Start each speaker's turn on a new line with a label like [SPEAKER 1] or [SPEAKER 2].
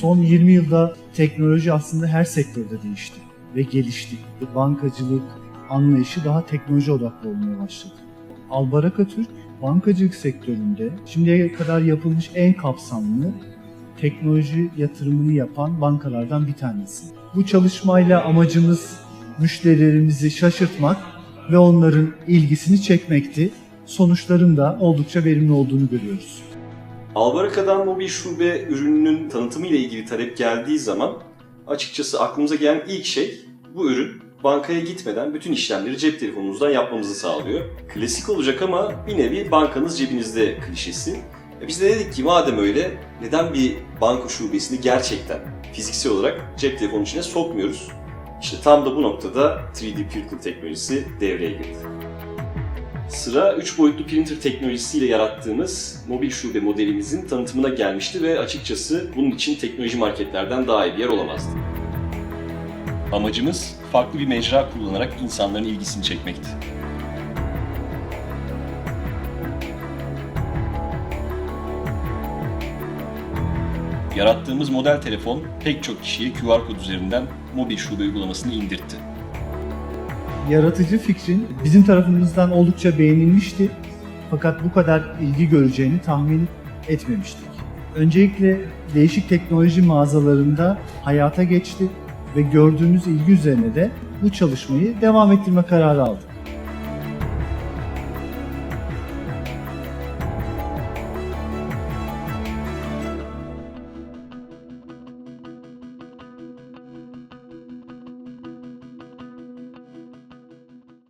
[SPEAKER 1] Son 20 yılda teknoloji aslında her sektörde değişti ve gelişti. Bankacılık anlayışı daha teknoloji odaklı olmaya başladı. Albaraka Türk bankacılık sektöründe şimdiye kadar yapılmış en kapsamlı teknoloji yatırımını yapan bankalardan bir tanesi. Bu çalışmayla amacımız müşterilerimizi şaşırtmak ve onların ilgisini çekmekti. Sonuçların da oldukça verimli olduğunu görüyoruz.
[SPEAKER 2] Albaraka'dan mobil şube ürününün tanıtımı ile ilgili talep geldiği zaman açıkçası aklımıza gelen ilk şey bu ürün bankaya gitmeden bütün işlemleri cep telefonunuzdan yapmamızı sağlıyor. Klasik olacak ama bir nevi bankanız cebinizde klişesi. E Biz de dedik ki madem öyle neden bir banka şubesini gerçekten fiziksel olarak cep telefonu içine sokmuyoruz? İşte tam da bu noktada 3D printing teknolojisi devreye girdi. Sıra 3 boyutlu printer teknolojisiyle yarattığımız mobil şube modelimizin tanıtımına gelmişti ve açıkçası bunun için teknoloji marketlerden daha iyi bir yer olamazdı. Amacımız farklı bir mecra kullanarak insanların ilgisini çekmekti. Yarattığımız model telefon pek çok kişiye QR kod üzerinden mobil şube uygulamasını indirtti.
[SPEAKER 1] Yaratıcı fikrin bizim tarafımızdan oldukça beğenilmişti. Fakat bu kadar ilgi göreceğini tahmin etmemiştik. Öncelikle değişik teknoloji mağazalarında hayata geçti ve gördüğümüz ilgi üzerine de bu çalışmayı devam ettirme kararı aldık.